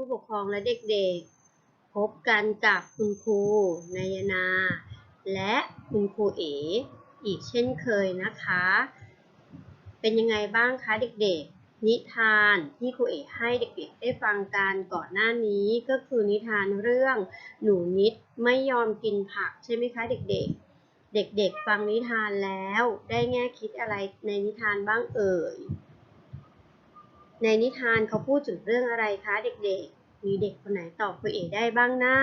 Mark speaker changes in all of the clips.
Speaker 1: ผู้ปกครองและเด็กๆ พบกันกับคุณครูนายนา และคุณครูเอ๋อีกเช่นเคยนะคะ เป็นยังไงบ้างคะเด็กๆ นิทานที่ครูเอ๋ให้เด็กๆได้ฟังกันก่อนหน้านี้ก็คือนิทานเรื่องหนูนิดไม่ยอมกินผักใช่ไหมคะเด็กๆเด็กๆ ฟังนิทานแล้วได้แง่คิดอะไรในนิทานบ้างเอ่ย ในนิทานเขาพูดถึงเรื่องอะไรคะเด็กๆ มีเด็กคนไหนตอบคุณเอ๋ได้บ้างนะ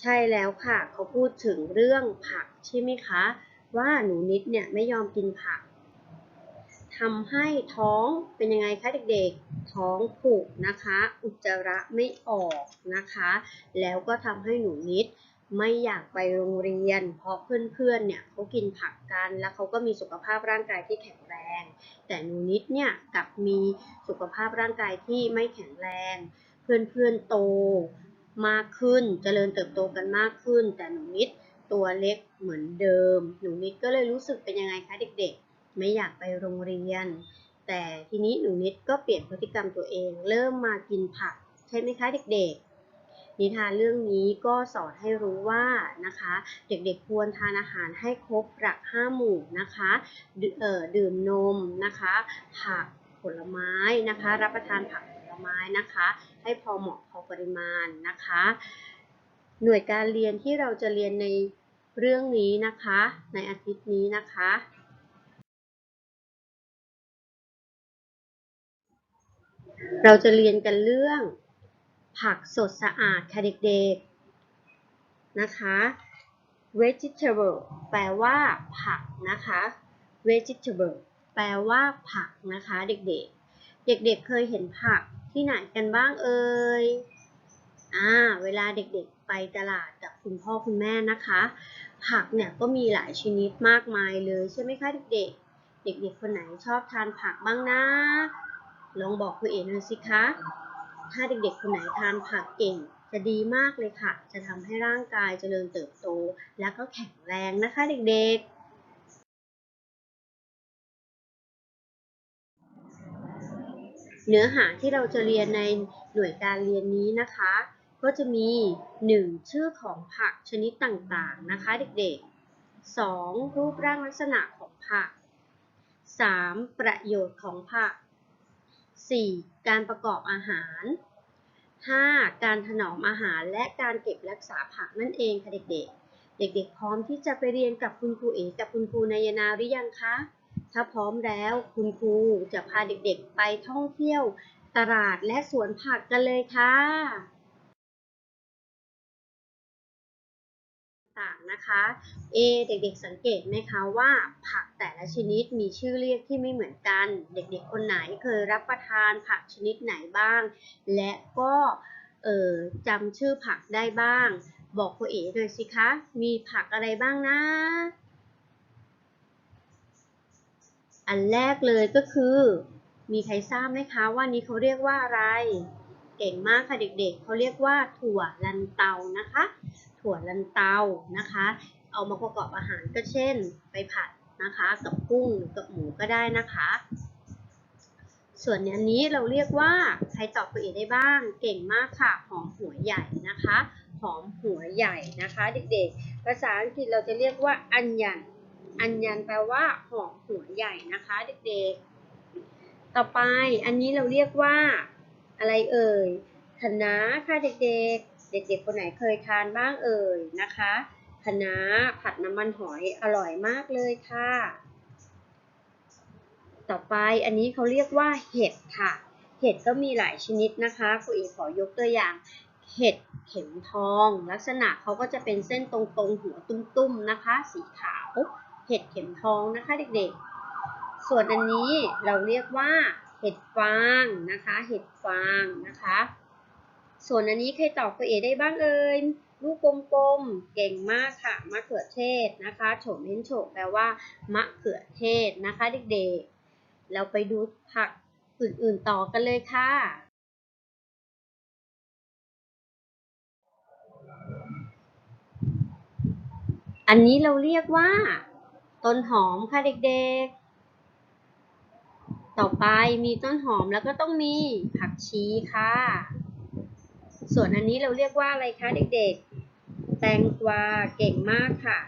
Speaker 1: ใช่แล้วค่ะ เขาพูดถึงเรื่องผักใช่ไหมคะ ว่าหนูนิดเนี่ยไม่ยอมกินผักทำให้ท้องเป็นยังไงคะเด็กๆ ท้องผูกนะคะ อุจจาระไม่ออกนะคะ แล้วก็ทำให้หนูนิดไม่อยากไปโรงเรียน เพราะเพื่อนๆ เนี่ยเขากินผักกัน แล้วเขาก็มีสุขภาพร่างกายที่แข็ง ง แต่หนูนิดเนี่ยกับมีสุขภาพร่างกายที่ไม่แข็งแรง เพื่อนๆโตมากขึ้นเจริญเติบโตกันมากขึ้น แต่หนูนิดตัวเล็กเหมือนเดิม หนูนิดก็เลยรู้สึกเป็นยังไงคะเด็กๆ ไม่อยากไปโรงเรียน แต่ทีนี้หนูนิดก็เปลี่ยนพฤติกรรมตัวเอง เริ่มมากินผักใช่ไหมคะเด็กๆ นิทานเรื่องนี้ก็สอนให้รู้ว่านะคะ เด็กๆควรทานอาหารให้ครบหลักห้าหมู่นะคะดื่มเอ่อดื่มนมนะคะ ผักผลไม้นะคะ รับประทานผักผลไม้นะคะ ให้พอเหมาะพอปริมาณนะคะ หน่วยการเรียนที่เราจะเรียนในเรื่องนี้นะคะ ในอาทิตย์นี้นะคะเราจะเรียนกันเรื่อง ผักสดสะอาดค่ะเด็กๆ นะคะ vegetable แปลว่าผักนะคะ vegetable แปลว่าผักนะคะเด็กๆ เด็กๆเคยเห็นผักที่ไหนกันบ้างเอ่ย อ่า เวลาเด็กๆไปตลาดกับคุณพ่อคุณแม่นะคะ ผักเนี่ยก็มีหลายชนิดมากมายเลยใช่ไหมคะเด็กๆ เด็กๆ คนไหนชอบทานผักบ้างนะ ลองบอกคุณเอ๋หน่อยสิคะ ถ้าเด็กๆ คนไหนทานผักเก่ง จะดีมากเลยค่ะ จะทำให้ร่างกายเจริญเติบโต และก็แข็งแรงนะคะเด็กๆเนื้อหาที่เราจะเรียนในหน่วยการเรียนนี้นะคะ ก็จะมี 1. ชื่อของผักชนิดต่างๆนะคะเด็กๆ 2. รูปร่างลักษณะของผัก 3. ประโยชน์ของผัก 4. การประกอบอาหาร 5. การถนอมอาหารและการเก็บรักษาผักนั่นเองค่ะเด็กๆ เด็กๆ พร้อมที่จะไปเรียนกับคุณครูเอ๋กับคุณครูนายนาหรือยังคะ ถ้าพร้อมแล้วคุณครูจะพาเด็กๆ ไปท่องเที่ยวตลาดและสวนผักกันเลยค่ะ นะคะ เอเด็กๆสังเกตไหมคะว่าผักแต่ละชนิดมีชื่อเรียกที่ไม่เหมือนกัน เด็กๆคนไหนเคยรับประทานผักชนิดไหนบ้าง และก็เอ่อจำชื่อผักได้บ้าง บอกครูเอ๋หน่อยสิคะ มีผักอะไรบ้างนะ อันแรกเลยก็คือ มีใครทราบไหมคะว่านี้เขาเรียกว่าอะไร เก่งมากค่ะเด็กๆ เขาเรียกว่าถั่วลันเตานะคะ ถั่วลันเตานะคะ เอามาประกอบอาหารก็เช่น ไปผัดนะคะ กับกุ้งหรือกับหมูก็ได้นะคะ ส่วนอันนี้เราเรียกว่าใครตอบตัวเองได้บ้าง เก่งมากค่ะหอมหัวใหญ่นะคะหอมหัวใหญ่นะคะ เด็กๆ ภาษาอังกฤษเราจะเรียกว่าอันยันอันยันแปลว่าหอมหัวใหญ่นะคะ เด็กๆ ต่อไปอันนี้เราเรียกว่าอะไรเอ่ยคะน้าค่ะเด็กๆ เด็กๆ คนไหนเคยทานบ้างเอ่ยนะคะคะน้าผัดน้ำมันหอยอร่อยมากเลยค่ะ ต่อไปอันนี้เขาเรียกว่าเห็ดค่ะ เห็ดก็มีหลายชนิดนะคะครูเอกขอยกตัวอย่าง เห็ดเข็มทอง ลักษณะเขาก็จะเป็นเส้นตรงๆ หัวตุ้มๆนะคะ สีขาว เห็ดเข็มทองนะคะเด็กๆ ส่วนอันนี้เราเรียกว่าเห็ดฟางนะคะ เห็ดฟางนะคะ ส่วนอันนี้ใครตอบตัวเอได้บ้างเอ่ยลูกกลมๆ เก่งมากค่ะ มะเขือเทศนะคะโฉมเน้นโฉมแปลว่ามะเขือเทศนะคะเด็กๆ เราไปดูผักอื่นๆต่อกันเลยค่ะ อันนี้เราเรียกว่า ต้นหอมค่ะเด็กๆ ต่อไปมีต้นหอมแล้วก็ต้องมีผักชีค่ะ ส่วนอันนี้เราเรียกว่าอะไรคะเด็กๆ แตงกวาเก่งมากค่ะ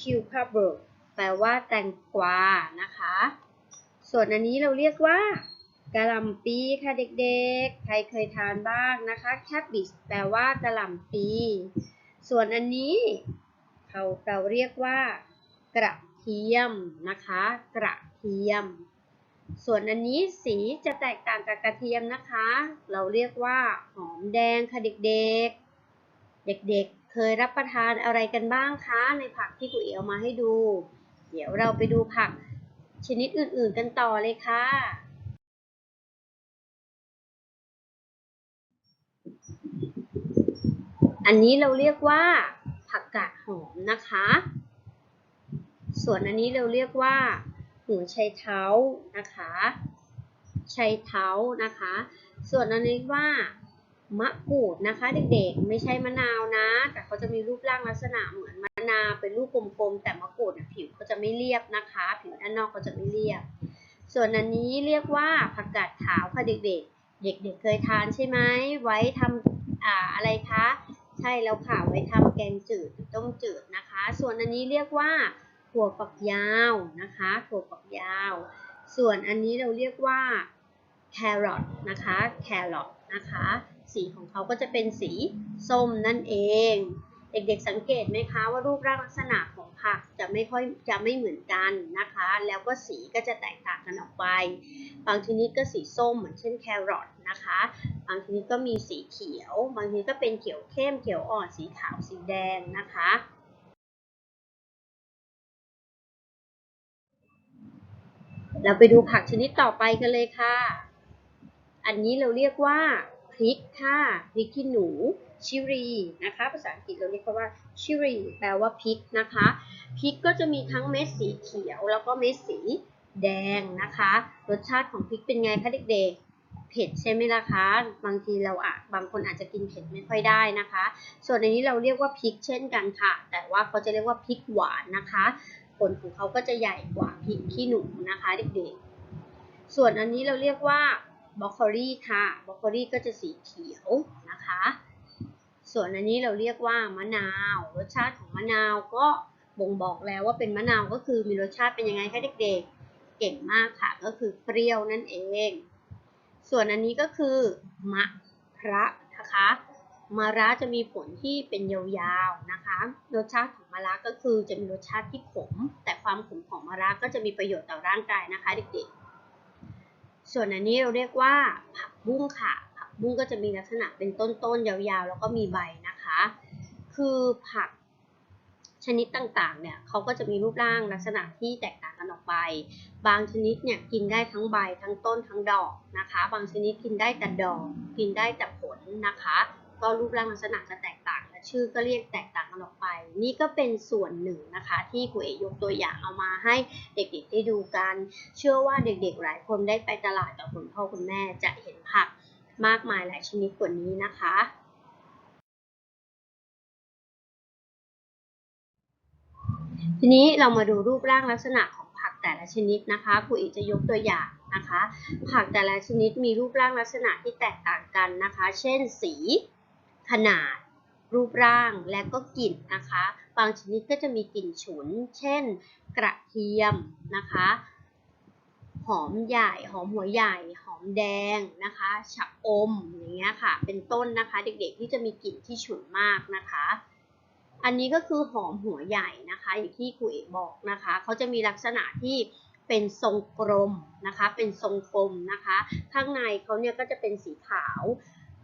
Speaker 1: cucumber แปลว่าแตงกวานะคะ ส่วนอันนี้เราเรียกว่ากะหล่ำปีค่ะเด็กๆ ใครเคยทานบ้างนะคะ cabbage แปลว่ากะหล่ำปี ส่วนอันนี้เขาเราเรียกว่ากระเทียมนะคะ กระเทียม ส่วนอันนี้สีจะแตกต่างกับกระเทียมนะคะ เราเรียกว่าหอมแดงค่ะเด็กๆ เด็กๆ เคยรับประทานอะไรกันบ้างคะ ในผักที่กุ๋ยเอามาให้ดู เดี๋ยวเราไปดูผักชนิดอื่นๆกันต่อเลยค่ะ อันนี้เราเรียกว่า ผักกาดหอมนะคะ ส่วนอันนี้เราเรียกว่า หูชัยเท้านะคะชัยเท้านะคะ ส่วนอันนี้ว่ามะกรูดนะคะ เด็กๆ ไม่ใช่มะนาวนะ แต่เขาจะมีรูปร่างลักษณะเหมือนมะนาวเป็นรูปกลมๆ แต่มะกรูดเนี่ยผิวเขาจะไม่เรียบนะคะ ผิวด้านนอกเขาจะไม่เรียบ ส่วนอันนี้เรียกว่าผักกาดขาวค่ะเด็กๆ เด็กๆ เคยทานใช่ไหมไว้ทำอ่าอะไรคะ ใช่แล้วค่ะไว้ทำแกงจืดต้มจืดนะคะ ส่วนอันนี้เรียกว่า ถั่วฝักยาวนะคะ ถั่วฝักยาว ส่วนอันนี้เราเรียกว่าแครอทนะคะ แครอทนะคะ สีของเขาก็จะเป็นสีส้มนั่นเอง เด็กๆสังเกตไหมคะว่ารูปร่างลักษณะของผักจะไม่ค่อยจะไม่เหมือนกันนะคะ แล้วก็สีก็จะแตกต่างกันออกไป บางชนิดก็สีส้มเหมือนเช่นแครอทนะคะ บางชนิดก็มีสีเขียว บางชนิดก็เป็นเขียวเข้ม เขียวอ่อน สีขาว สีแดงนะคะ เราไปดูผักชนิดต่อไปกันเลยค่ะ อันนี้เราเรียกว่าพริกค่ะพริกขี้หนูชิรีนะคะ ภาษาอังกฤษเราเรียกว่าชิรีแปลว่าพริกนะคะพริกก็จะมีทั้งเม็ดสีเขียว แล้วก็เม็ดสีแดงนะคะ รสชาติของพริกเป็นไงคะเด็กๆ เผ็ดใช่ไหมล่ะคะ บางทีเราอะบางคนอาจจะกินเผ็ดไม่ค่อยได้นะคะ ส่วนอันนี้เราเรียกว่าพริกเช่นกันค่ะ แต่ว่าเขาจะเรียกว่าพริกหวานนะคะ ผลของเขาก็จะใหญ่กว่าพริกขี้หนูนะคะเด็กๆ ส่วนอันนี้เราเรียกว่าบรอกโคลีค่ะบรอกโคลีก็จะสีเขียวนะคะ ส่วนอันนี้เราเรียกว่ามะนาว รสชาติของมะนาวก็บ่งบอกแล้วว่าเป็นมะนาวก็คือมีรสชาติเป็นยังไงคะเด็กๆ เก่งมากค่ะก็คือเปรี้ยวนั่นเอง ส่วนอันนี้ก็คือมะพร้าวนะคะ มะระจะมีผลที่เป็นยาวๆนะคะรสชาติของมะระก็คือจะมีรสชาติที่ขม แต่ความขมของมะระก็จะมีประโยชน์ต่อร่างกายนะคะเด็กๆ ส่วนอันนี้เราเรียกว่าผักบุ้งค่ะ ผักบุ้งก็จะมีลักษณะเป็นต้นๆยาวๆ แล้วก็มีใบนะคะ คือผักชนิดต่างๆ เนี่ยเขาก็จะมีรูปร่างลักษณะที่แตกต่างกันออกไป บางชนิดเนี่ยกินได้ทั้งใบทั้งต้นทั้งดอกนะคะ บางชนิดกินได้แต่ดอก กินได้แต่ผลนะคะ ก็รูปร่างลักษณะจะแตกต่างและชื่อก็เรียกแตกต่างกันออกไป นี่ก็เป็นส่วนหนึ่งนะคะ ที่ครูเอยกตัวอย่างเอามาให้เด็กๆได้ดูกัน เชื่อว่าเด็กๆหลายคนได้ไปตลาดกับคุณพ่อคุณแม่จะเห็นผักมากมายหลายชนิดกว่านี้นะคะทีนี้เรามาดูรูปร่างลักษณะของผักแต่ละชนิดนะคะครูเอกจะยกตัวอย่างนะคะ ผักแต่ละชนิดมีรูปร่างลักษณะที่แตกต่างกันนะคะ เช่นสี ขนาด รูปร่างและก็กลิ่นนะคะ บางชนิดก็จะมีกลิ่นฉุน เช่น กระเทียมนะคะ หอมใหญ่ หอมหัวใหญ่ หอมแดงนะคะชะอมอย่างเงี้ยค่ะ เป็นต้นนะคะ เด็กๆที่จะมีกลิ่นที่ฉุนมากนะคะอันนี้ก็คือหอมหัวใหญ่นะคะอย่างที่ครูเอกบอกนะคะเขาจะมีลักษณะที่เป็นทรงกลมนะคะ เป็นทรงกลมนะคะ ข้างในเขาเนี่ยก็จะเป็นสีขาว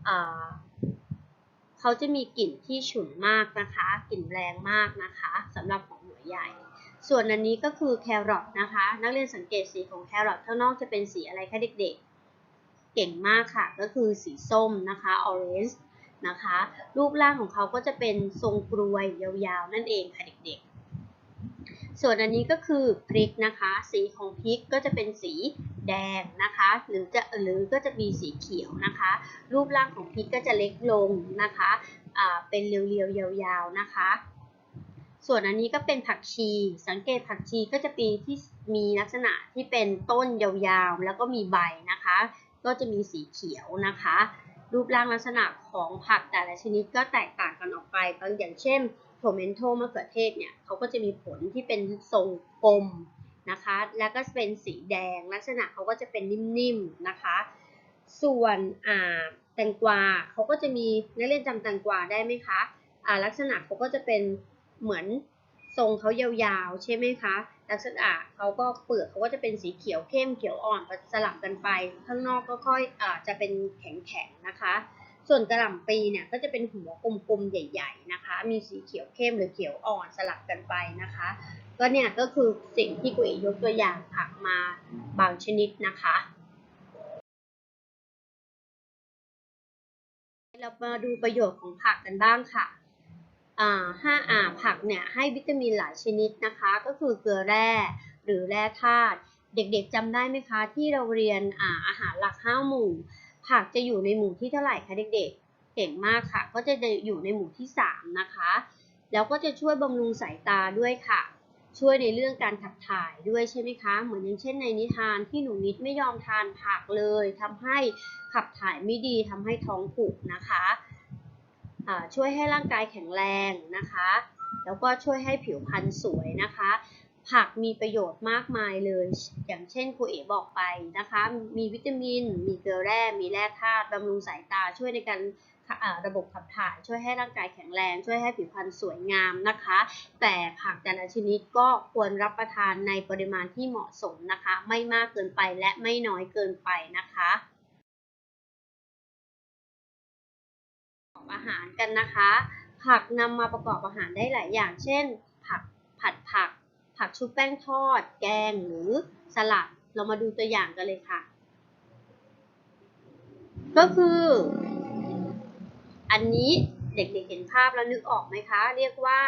Speaker 1: อ่า เขาจะมีกลิ่นที่ฉุนมากนะคะ กลิ่นแรงมากนะคะสำหรับของหัวใหญ่ ส่วนอันนี้ก็คือแครอทนะคะ นักเรียนสังเกตสีของแครอทข้างนอกจะเป็นสีอะไรคะเด็กๆ เก่งมากค่ะ ก็คือสีส้มนะคะ orange นะคะ รูปร่างของเขาก็จะเป็นทรงกรวยยาวๆ นั่นเองค่ะเด็กๆ ส่วนอันนี้ก็คือพริกนะคะ สีของพริกก็จะเป็นสีแดงนะคะ หรือจะหรือก็จะมีสีเขียวนะคะ รูปร่างของพริกก็จะเล็กลงนะคะอ่าเป็นเรียวๆยาวๆนะคะ ส่วนอันนี้ก็เป็นผักชี สังเกตผักชีก็จะปีที่มีลักษณะที่เป็นต้นยาวๆ แล้วก็มีใบนะคะ ก็จะมีสีเขียวนะคะ รูปร่างลักษณะของผักแต่ละชนิดก็แตกต่างกันออกไปบางอย่างเช่น โทเมนโทมะเขือเทศเนี่ยเขาก็จะมีผลที่เป็นทรงกลมนะคะ แล้วก็เป็นสีแดง ลักษณะเขาก็จะเป็นนิ่มๆนะคะ ส่วนอ่าแตงกวาเขาก็จะมีนักเรียนจำแตงกวาได้ไหมคะอ่าลักษณะเขาก็จะเป็นเหมือนทรงเขายาวๆ ใช่ไหมคะ ลักษณะเขาก็เปลือกเขาก็จะเป็นสีเขียวเข้มเขียวอ่อนสลับกันไป ข้างนอกก็ค่อยอ่าจะเป็นแข็งๆนะคะ ส่วนกระหล่ำปีเนี่ยก็จะเป็นหัวกลมๆใหญ่ๆนะคะ มีสีเขียวเข้มหรือเขียวอ่อนสลับกันไปนะคะ ก็เนี่ยก็คือสิ่งที่กุยยกตัวอย่างผักมาบางชนิดนะคะ เรามาดูประโยชน์ของผักกันบ้างค่ะห้าอ่าผักเนี่ยให้วิตามินหลายชนิดนะคะ ก็คือเกลือแร่หรือแร่ธาตุเด็กๆจำได้ไหมคะที่เราเรียนอาอาหารหลักห้าหมู่ ผักจะอยู่ในหมู่ที่เท่าไหร่คะเด็กๆ เก่งมากค่ะ ก็จะอยู่ในหมู่ที่สามนะคะ แล้วก็จะช่วยบำรุงสายตาด้วยค่ะ ช่วยในเรื่องการขับถ่ายด้วยใช่ไหมคะ เหมือนอย่างเช่นในนิทานที่หนูนิดไม่ยอมทานผักเลยทำให้ขับถ่ายไม่ดีทำให้ท้องผูกนะคะช่วยให้ร่างกายแข็งแรงนะคะ แล้วก็ช่วยให้ผิวพรรณสวยนะคะ ผักมีประโยชน์มากมายเลย อย่างเช่นครูเอ๋บอกไปนะคะ มีวิตามิน มีเกลือแร่ มีแร่ธาตุบำรุงสายตา ช่วยในการระบบขับถ่าย ช่วยให้ร่างกายแข็งแรง ช่วยให้ผิวพรรณสวยงามนะคะ แต่ผักแต่ละชนิดก็ควรรับประทานในปริมาณที่เหมาะสมนะคะ ไม่มากเกินไปและไม่น้อยเกินไปนะคะอาหารกันนะคะ ผักนำมาประกอบอาหารได้หลายอย่าง เช่น ผักผัดผัก ผักชุบแป้งทอด แกงหรือสลัด เรามาดูตัวอย่างกันเลยค่ะ ก็คือ อันนี้เด็กๆเห็นภาพแล้วนึกออกไหมคะ เรียกว่า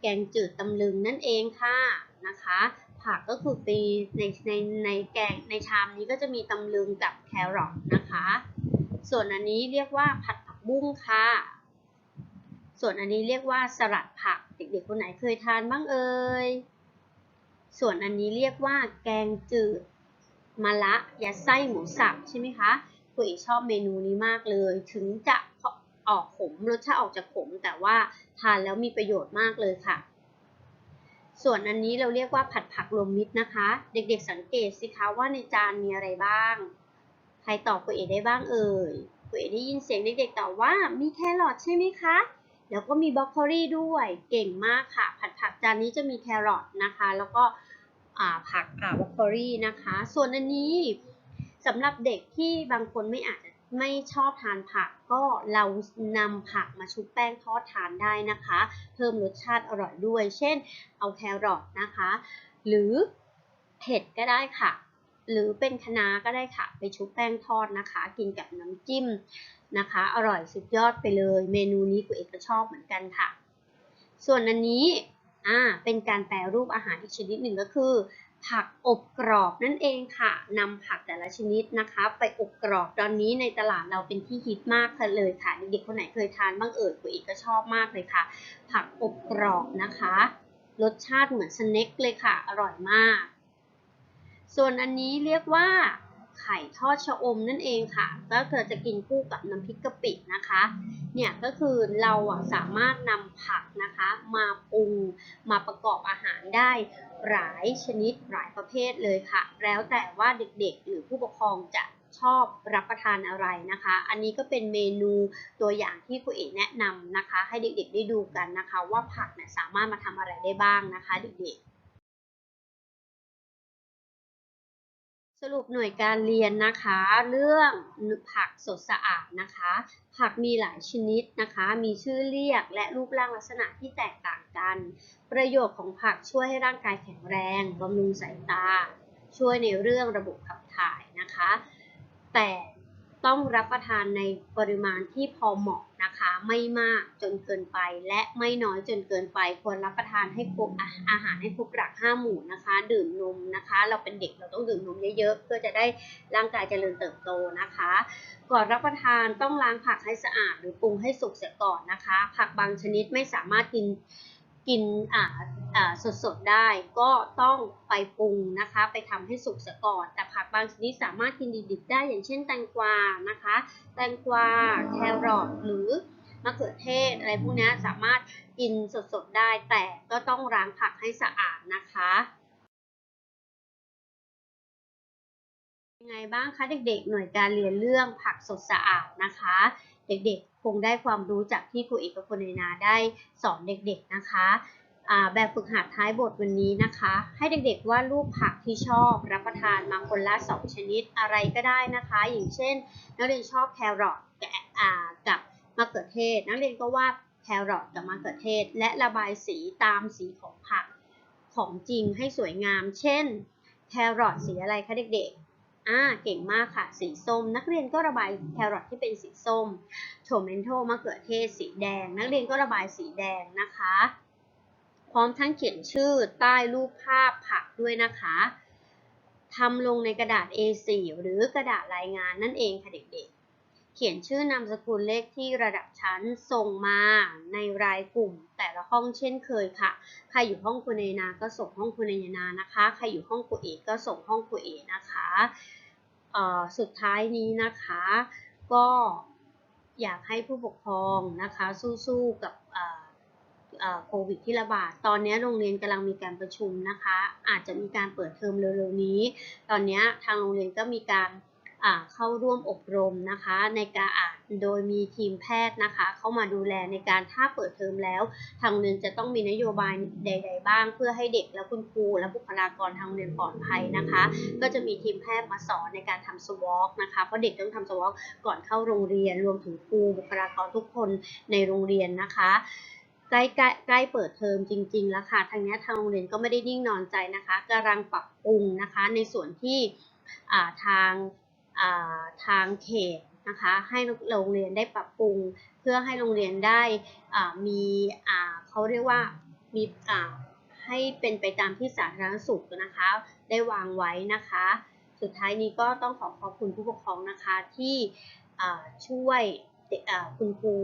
Speaker 1: แกงจืดตำลึงนั่นเองค่ะนะคะ ผักก็คือปีในในในแกงในชามนี้ก็จะมีตำลึงกับแครอทนะคะ ส่วนอันนี้เรียกว่าผัดผักบุ้งค่ะส่วนอันนี้เรียกว่าสลัดผัก เด็กๆคนไหนเคยทานบ้างเอ่ย ส่วนอันนี้เรียกว่าแกงจืดมะละยัดไส้หมูสับใช่ไหมคะคุยชอบเมนูนี้มากเลย ถึงจะออกขมรสชาติออกจากขม แต่ว่าทานแล้วมีประโยชน์มากเลยค่ะ ส่วนอันนี้เราเรียกว่าผัดผักรวมมิตรนะคะ เด็กๆสังเกตสิคะว่าในจานมีอะไรบ้าง ใครตอบคุยเอได้บ้างเอ่ยคุยเอได้ยินเสียงเด็กๆตอบว่ามีแครอทใช่ไหมคะแล้วก็มีบรอกโคลีด้วย เก่งมากค่ะ ผัดผักจานนี้จะมีแครอทนะคะ แล้วก็ ผักบรอกโคลีนะคะ ส่วนอันนี้สำหรับเด็กที่บางคนไม่อาจจะไม่ชอบทานผักก็เรานำผักมาชุบแป้งทอดทานได้นะคะ เพิ่มรสชาติอร่อยด้วย เช่น เอาแครอทนะคะ หรือเผ็ดก็ได้ค่ะ หรือเป็นคะน้าก็ได้ค่ะ ไปชุบแป้งทอดนะคะ กินกับน้ำจิ้มนะคะ อร่อยสุดยอดไปเลย เมนูนี้กูเอกก็ชอบเหมือนกันค่ะ ส่วนอันนี้ อ่าเป็นการแปรรูปอาหารอีกชนิดหนึ่งก็คือ ผักอบกรอบนั่นเองค่ะนำผักแต่ละชนิดนะคะ ไปอบกรอบตอนนี้ในตลาดเราเป็นที่ฮิตมากเลยค่ะเด็กๆคนไหนเคยทานบ้างเอ่ยกูเอกก็ชอบมากเลยค่ะ ผักอบกรอบนะคะ รสชาติเหมือนสเน็กเลยค่ะ อร่อยมาก ส่วนอันนี้เรียกว่า ไข่ทอดชะอมนั่นเองค่ะ ก็เธอจะกินคู่กับน้ำพริกกะปินะคะ เนี่ยก็คือเราสามารถนำผักนะคะ มาปรุงมาประกอบอาหารได้หลายชนิดหลายประเภทเลยค่ะ แล้วแต่ว่าเด็กๆ หรือผู้ปกครองจะชอบรับประทานอะไรนะคะ อันนี้ก็เป็นเมนูตัวอย่างที่ครูเอกแนะนำนะคะ ให้เด็กๆได้ดูกันนะคะ ว่าผักเนี่ยสามารถมาทำอะไรได้บ้างนะคะ เด็กๆ สรุปหน่วยการเรียนนะคะ เรื่องผักสดสะอาดนะคะ ผักมีหลายชนิดนะคะ มีชื่อเรียกและรูปร่างลักษณะที่แตกต่างกัน ประโยชน์ของผักช่วยให้ร่างกายแข็งแรงบำรุงสายตา ช่วยในเรื่องระบบขับถ่ายนะคะ แต่ ต้องรับประทานในปริมาณที่พอเหมาะนะคะ ไม่มากจนเกินไป และไม่น้อยจนเกินไป ควรรับประทานให้ครบอาหารให้ครบหลักห้าหมู่นะคะ ดื่มนมนะคะ เราเป็นเด็กเราต้องดื่มนมเยอะๆ เพื่อจะได้ร่างกายเจริญเติบโตนะคะ ก่อนรับประทานต้องล้างผักให้สะอาด หรือปรุงให้สุกเสียก่อนนะคะ ผักบางชนิดไม่สามารถกินกินอ่าอ่า สดๆได้ก็ต้องไปปรุงนะคะ ไปทำให้สุกเสียก่อน แต่ผักบางชนิดสามารถกินดิบๆได้อย่างเช่นแตงกวานะคะ แตงกวาแครอทหรือมะเขือเทศอะไรพวกนี้สามารถกินสดๆได้ แต่ก็ต้องล้างผักให้สะอาดนะคะยังไงบ้างคะเด็กๆ หน่วยการเรียนเรื่องผักสดสะอาดนะคะ เด็กๆ คงได้ความรู้จากที่ครูเอกกับคุณเนนาได้สอนเด็กๆนะคะ แบบฝึกหัดท้ายบทวันนี้นะคะ ให้เด็กๆวาดรูปผักที่ชอบรับประทานมาคนละสองชนิดอะไรก็ได้นะคะ อย่างเช่น นักเรียนชอบแครอทกับอ่ากับมะเขือเทศ นักเรียนก็วาดแครอทกับมะเขือเทศ และระบายสีตามสีของผักของจริงให้สวยงาม เช่น แครอทสีอะไรคะเด็กๆ อ่า เก่งมากค่ะ สีส้ม นักเรียนก็ระบายแครอทที่เป็นสีส้ม โทเมนโทมะเขือเทศสีแดง นักเรียนก็ระบายสีแดงนะคะ พร้อมทั้งเขียนชื่อใต้รูปภาพผักด้วยนะคะทำลงในกระดาษ A4 หรือกระดาษรายงานนั่นเองค่ะเด็กๆ เขียนชื่อนามสกุลเลขที่ระดับชั้นส่งมาในรายกลุ่มแต่ละห้องเช่นเคยค่ะ ใครอยู่ห้องคุณเนนา ก็ส่งห้องคุณเนนานะคะ ใครอยู่ห้องครูเอกก็ส่งห้องครูเอกนะคะสุดท้ายนี้นะคะ ก็อยากให้ผู้ปกครองนะคะสู้ๆกับ โควิดที่ระบาด ตอนนี้โรงเรียนกำลังมีการประชุมนะคะ อาจจะมีการเปิดเทอมเร็วๆนี้ ตอนนี้ทางโรงเรียนก็มีการเข้าร่วมอบรมนะคะ ในการอ่านโดยมีทีมแพทย์นะคะ เข้ามาดูแลในการถ้าเปิดเทอมแล้ว ทางโรงเรียนจะต้องมีนโยบายใด ๆ บ้าง เพื่อให้เด็กและคุณครูและบุคลากรทางโรงเรียนปลอดภัยนะคะ ก็จะมีทีมแพทย์มาสอนในการทำสวอปนะคะเพราะเด็กต้องทำสวอปก่อนเข้าโรงเรียนรวมถึงครูบุคลากรทุกคนในโรงเรียนนะคะ ใกล้ใกล้ใกล้เปิดเทอมจริงๆแล้วค่ะทางนี้ทางโรงเรียนก็ไม่ได้นิ่งนอนใจนะคะกำลังปรับปรุงนะคะในส่วนที่าทางาทางเขตนะคะให้โรงเรียนได้ปรับปรุง เพื่อให้โรงเรียนได้มีเขาเรียกว่ามีให้เป็นไปตามที่สาธารณสุขนะคะ ได้วางไว้นะคะ สุดท้ายนี้ก็ต้องขอขอบคุณผู้ปกครองนะคะที่ช่วยคุณครู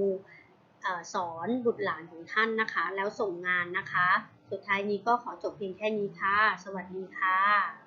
Speaker 1: สอนบุตรหลานของท่านนะคะ แล้วส่งงานนะคะ สุดท้ายนี้ก็ขอจบเพียงแค่นี้ค่ะ สวัสดีค่ะ